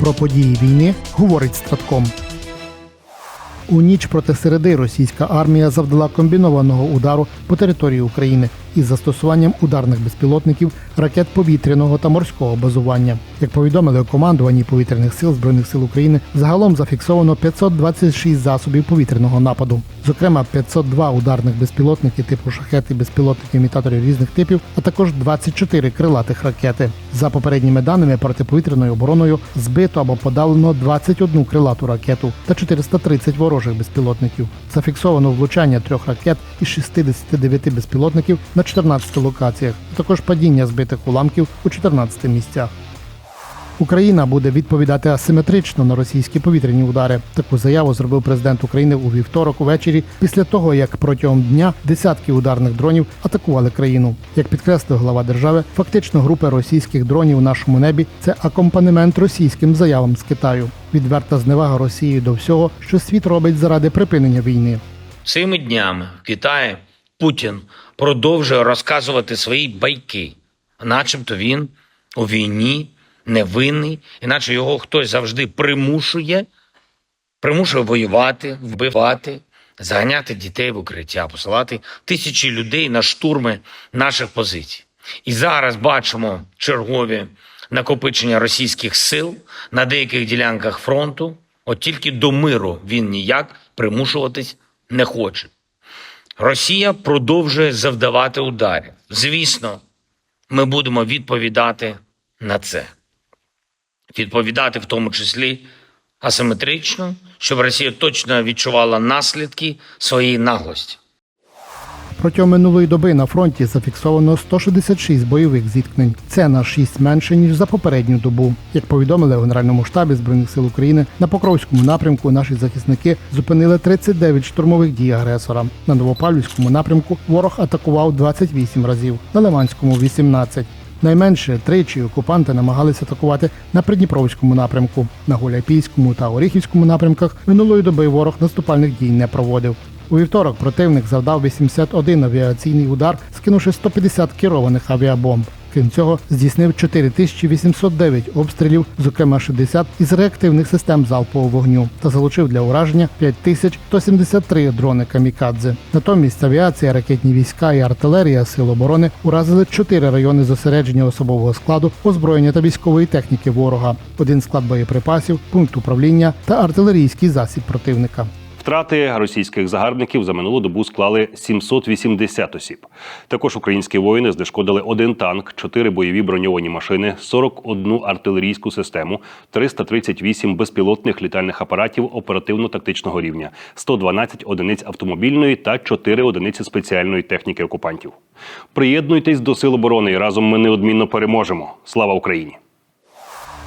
Про події війни говорить Стратком. У ніч проти середи російська армія завдала комбінованого удару по території України із застосуванням ударних безпілотників, ракет повітряного та морського базування. Як повідомили у командуванні повітряних сил збройних сил України, загалом зафіксовано 526 засобів повітряного нападу, зокрема 502 ударних безпілотники типу шахет і імітаторів різних типів, а також 24 крилатих ракети. За попередніми даними протиповітряною обороною збито або подавлено 21 крилату ракету та 430 ворожих безпілотників. Зафіксовано влучання трьох ракет із 69 безпілотників на 14 локаціях, а також падіння збитих уламків у 14 місцях. Україна буде відповідати асиметрично на російські повітряні удари. Таку заяву зробив президент України у вівторок увечері після того, як протягом дня десятки ударних дронів атакували країну. Як підкреслив глава держави, фактично групи російських дронів у нашому небі це акомпанемент російським заявам з Китаю. Відверта зневага Росії до всього, що світ робить заради припинення війни. Цими днями в Китаї Путін продовжує розказувати свої байки, начебто він у війні невинний, іначе його хтось завжди примушує, примушує воювати, вбивати, заганяти дітей в укриття, посилати тисячі людей на штурми наших позицій. І зараз бачимо чергові накопичення російських сил на деяких ділянках фронту. От тільки до миру він ніяк примушуватись не хоче. Росія продовжує завдавати ударів. Звісно, ми будемо відповідати на це. Відповідати в тому числі асиметрично, щоб Росія точно відчувала наслідки своєї наглості. Протягом минулої доби на фронті зафіксовано 166 бойових зіткнень. Це на 6 менше ніж за попередню добу. Як повідомили у Генеральному штабі збройних сил України, на Покровському напрямку наші захисники зупинили 39 штурмових дій агресора. На Новопавлівському напрямку ворог атакував 28 разів, на Лиманському 18. Найменше тричі окупанти намагалися атакувати на Придніпровському напрямку. На Гуляйпійському та Оріхівському напрямках минулої доби ворог наступальних дій не проводив. У вівторок противник завдав 81 авіаційний удар, скинувши 150 керованих авіабомб. Крім цього, здійснив 4809 обстрілів, зокрема 60 із реактивних систем залпового вогню, та залучив для ураження 5173 дрони камікадзе. Натомість авіація, ракетні війська і артилерія сил оборони уразили чотири райони зосередження особового складу, озброєння та військової техніки ворога, один склад боєприпасів, пункт управління та артилерійський засіб противника. Втрати російських загарбників за минулу добу склали 780 осіб. Також українські воїни знешкодили один танк, 4 бойові броньовані машини, 41 артилерійську систему, 338 безпілотних літальних апаратів оперативно-тактичного рівня, 112 одиниць автомобільної та 4 одиниці спеціальної техніки окупантів. Приєднуйтесь до сил оборони і разом ми неодмінно переможемо. Слава Україні!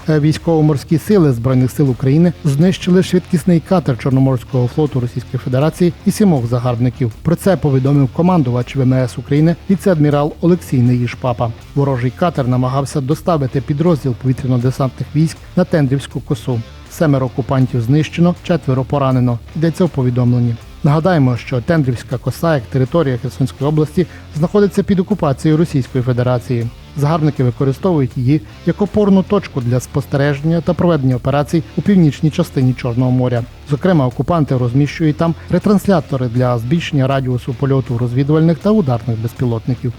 Е, Військово-морські сили збройних сил України знищили швидкісний катер Чорноморського флоту Російської Федерації і сімох загарбників. Про це повідомив командувач ВМС України віце-адмірал Олексій Неїшпапа. Ворожий катер намагався доставити підрозділ повітряно-десантних військ на Тендрівську косу. Семеро окупантів знищено, четверо поранено. Йдеться в повідомленні. Нагадаємо, що Тендрівська коса, як територія Херсонської області, знаходиться під окупацією Російської Федерації. Загарбники використовують її як опорну точку для спостереження та проведення операцій у північній частині Чорного моря. Зокрема, окупанти розміщують там ретранслятори для збільшення радіусу польоту розвідувальних та ударних безпілотників.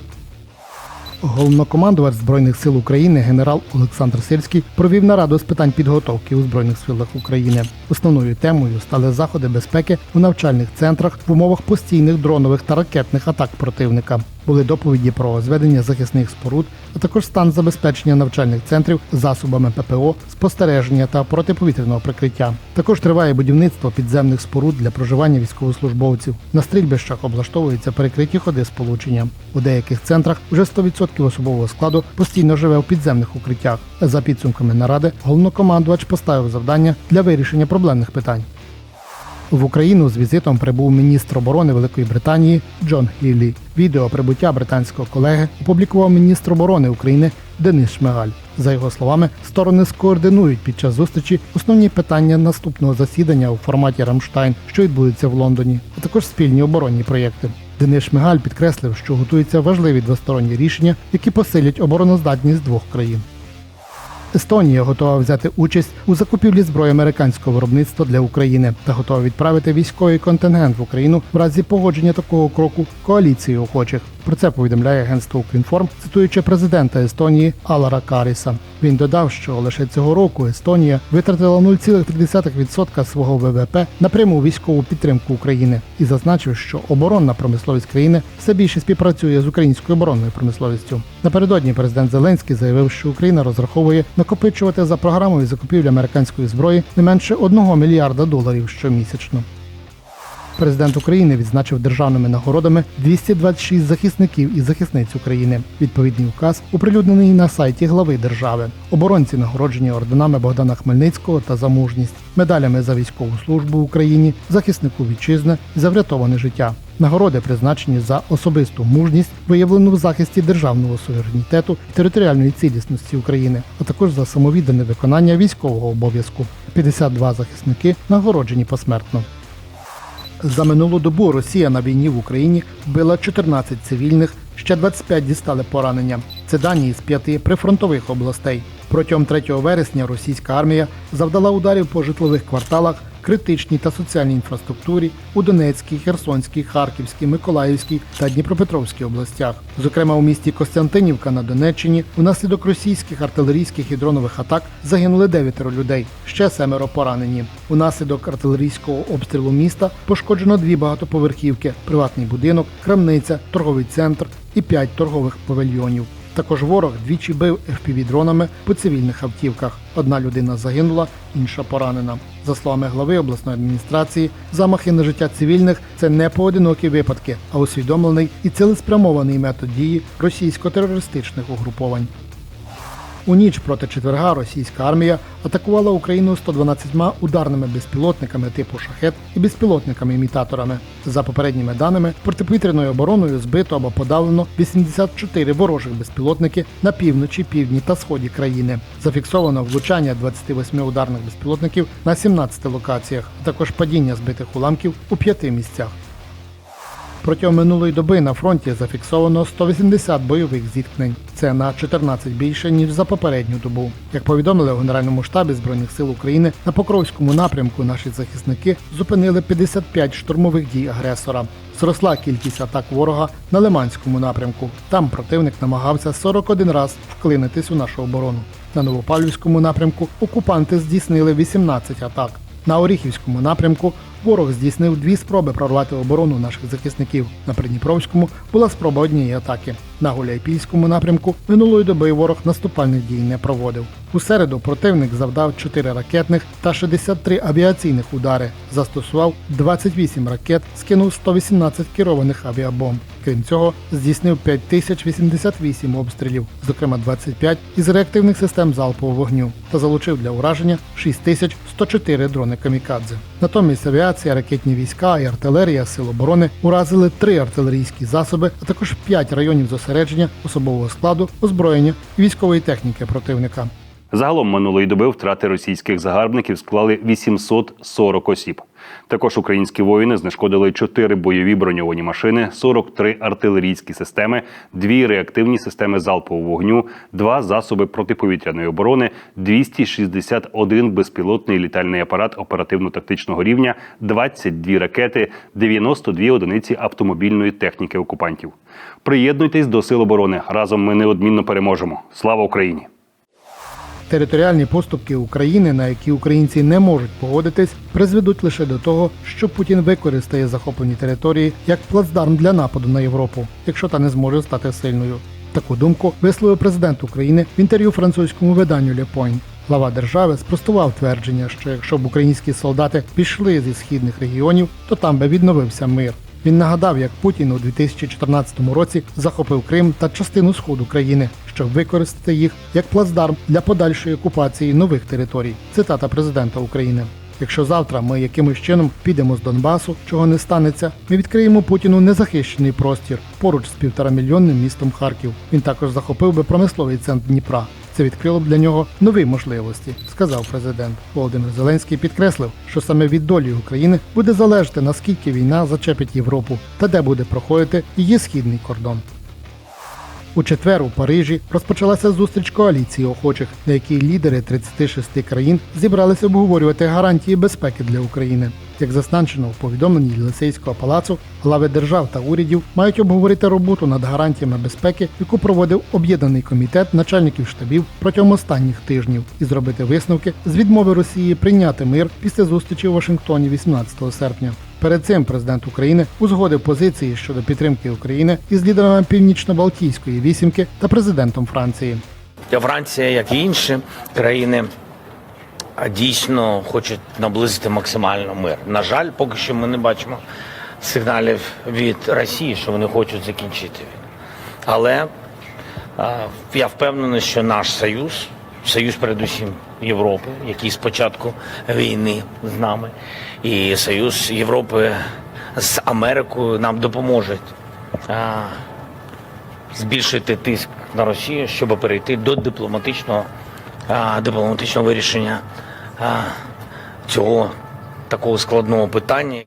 Головнокомандувач збройних сил України генерал Олександр Сирський провів нараду з питань підготовки у збройних силах України. Основною темою стали заходи безпеки у навчальних центрах в умовах постійних дронових та ракетних атак противника. Були доповіді про зведення захисних споруд, а також стан забезпечення навчальних центрів засобами ППО, спостереження та протиповітряного прикриття. Також триває будівництво підземних споруд для проживання військовослужбовців. На стрільбищах облаштовуються перекриті ходи сполучення. У деяких центрах вже 100% особового складу постійно живе у підземних укриттях. За підсумками наради, головнокомандувач поставив завдання для вирішення проблемних питань. В Україну з візитом прибув міністр оборони Великої Британії Джон Гіллі. Відео прибуття британського колеги опублікував міністр оборони України Денис Шмигаль. За його словами, сторони скоординують під час зустрічі основні питання наступного засідання у форматі Рамштайн, що відбудеться в Лондоні, а також спільні оборонні проєкти. Денис Шмигаль підкреслив, що готуються важливі двосторонні рішення, які посилять обороноздатність двох країн. Естонія готова взяти участь у закупівлі зброї американського виробництва для України та готова відправити військовий контингент в Україну в разі погодження такого кроку коаліції охочих. Про це повідомляє агентство Укрінформ, цитуючи президента Естонії Алара Каріса. Він додав, що лише цього року Естонія витратила 0,3% свого ВВП на пряму військову підтримку України і зазначив, що оборонна промисловість країни все більше співпрацює з українською оборонною промисловістю. Напередодні президент Зеленський заявив, що Україна розраховує накопичувати за програмою закупівлі американської зброї не менше 1 мільярда доларів щомісячно. Президент України відзначив державними нагородами 226 захисників і захисниць України. Відповідний указ оприлюднений на сайті глави держави. Оборонці нагороджені орденами Богдана Хмельницького та за мужність, медалями за військову службу в Україні, захиснику вітчизни за врятоване життя. Нагороди призначені за особисту мужність, виявлену в захисті державного суверенітету і територіальної цілісності України, а також за самовіддане виконання військового обов'язку. 52 захисники нагороджені посмертно. За минулу добу Росія на війні в Україні вбила 14 цивільних, ще 25 дістали поранення. Це дані із п'яти прифронтових областей. Протягом 3 вересня російська армія завдала ударів по житлових кварталах, критичній та соціальній інфраструктурі у Донецькій, Херсонській, Харківській, Миколаївській та Дніпропетровській областях. Зокрема, у місті Костянтинівка на Донеччині внаслідок російських артилерійських і дронових атак загинули дев'ятеро людей, ще семеро поранені. Унаслідок артилерійського обстрілу міста пошкоджено дві багатоповерхівки, приватний будинок, крамниця, торговий центр і п'ять торгових павільйонів. Також ворог двічі бив FPV-дронами по цивільних автівках. Одна людина загинула, інша поранена. За словами глави обласної адміністрації, замахи на життя цивільних це не поодинокі випадки, а усвідомлений і цілеспрямований метод дії російсько-терористичних угруповань. У ніч проти четверга російська армія атакувала Україну 112 ударними безпілотниками типу шахет і безпілотниками-імітаторами. За попередніми даними, протиповітряною обороною збито або подавлено 84 ворожих безпілотники на півночі, півдні та сході країни. Зафіксовано влучання 28 ударних безпілотників на 17 локаціях, а також падіння збитих уламків у п'яти місцях. Протягом минулої доби на фронті зафіксовано 180 бойових зіткнень. Це на 14 більше ніж за попередню добу. Як повідомили у Генеральному штабі збройних сил України, на Покровському напрямку наші захисники зупинили 55 штурмових дій агресора. Зросла кількість атак ворога на Лиманському напрямку. Там противник намагався 41 раз вклинитись у нашу оборону. На Новопавлівському напрямку окупанти здійснили 18 атак. На Оріхівському напрямку ворог здійснив дві спроби прорвати оборону наших захисників. На Придніпровському була спроба однієї атаки. На Гуляйпільському напрямку минулої доби ворог наступальних дій не проводив. У середу противник завдав 4 ракетних та 63 авіаційних удари, застосував 28 ракет, скинув 118 керованих авіабомб. Крім цього, здійснив 5088 обстрілів, зокрема 25 із реактивних систем залпового вогню, та залучив для ураження 6104 дрони камікадзе. Натомість авіація, ракетні війська і артилерія сил оборони уразили три артилерійські засоби, а також 5 районів зосередження особового складу, озброєння і військової техніки противника. Загалом минулої доби втрати російських загарбників склали 840 осіб. Також українські воїни знешкодили 4 бойові броньовані машини, 43 артилерійські системи, 2 реактивні системи залпового вогню, 2 засоби протиповітряної оборони, 261 безпілотний літальний апарат оперативно-тактичного рівня, 22 ракети, 92 одиниці автомобільної техніки окупантів. Приєднуйтесь до сил оборони. Разом ми неодмінно переможемо. Слава Україні! Територіальні поступки України, на які українці не можуть погодитись, призведуть лише до того, що Путін використає захоплені території як плацдарм для нападу на Європу, якщо та не зможе стати сильною. Таку думку висловив президент України в інтерв'ю французькому виданню Point. Глава держави спростував твердження, що якщо б українські солдати пішли зі східних регіонів, то там би відновився мир. Він нагадав, як Путін у 2014 році захопив Крим та частину сходу країни, щоб використати їх як плацдарм для подальшої окупації нових територій. Цитата президента України. Якщо завтра ми якимось чином підемо з Донбасу, чого не станеться, ми відкриємо Путіну незахищений простір поруч з півторамільйонним містом Харків. Він також захопив би промисловий центр Дніпра. Це відкрило б для нього нові можливості, сказав президент. Володимир Зеленський підкреслив, що саме від долі України буде залежати наскільки війна зачепить Європу та де буде проходити її східний кордон. У четвер у Парижі розпочалася зустріч коаліції охочих, на якій лідери 36 країн зібралися обговорювати гарантії безпеки для України. Як зазначено в повідомленні Єлисейського палацу, глави держав та урядів мають обговорити роботу над гарантіями безпеки, яку проводив об'єднаний комітет начальників штабів протягом останніх тижнів, і зробити висновки з відмови Росії прийняти мир після зустрічі у Вашингтоні 18 серпня. Перед цим президент України узгодив позиції щодо підтримки України із лідерами Північно-Балтійської вісімки та президентом Франції. Франція, як і інші країни, а, дійсно хочуть наблизити максимально мир. На жаль, поки що ми не бачимо сигналів від Росії, що вони хочуть закінчити війну. Але я впевнений, що наш союз, союз передусім Європи, який з початку війни з нами, і союз Європи з Америкою нам допоможуть. збільшити тиск на Росію, щоб перейти до дипломатичного, дипломатичного вирішення цього такого складного питання.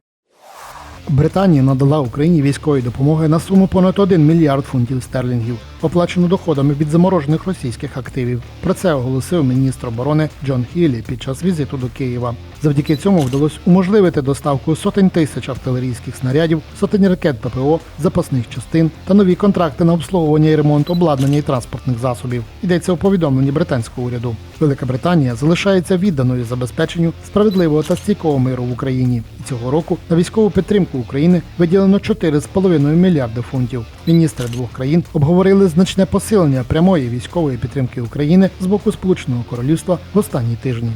Британія надала Україні військової допомоги на суму понад 1 мільярд фунтів стерлінгів, оплачену доходами від заморожених російських активів. Про це оголосив міністр оборони Джон Хіллі під час візиту до Києва. Завдяки цьому вдалося уможливити доставку сотень тисяч артилерійських снарядів, сотень ракет ППО, запасних частин та нові контракти на обслуговування і ремонт обладнання і транспортних засобів. Йдеться у повідомленні британського уряду. Велика Британія залишається відданою забезпеченню справедливого та стійкого миру в Україні. І цього року на військову підтримку України виділено 4,5 мільярди фунтів. Міністри двох країн обговорили значне посилення прямої військової підтримки України з боку Сполученого Королівства в останні тижні.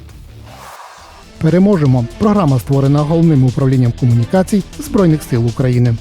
Переможемо. Програма створена головним управлінням комунікацій Збройних сил України.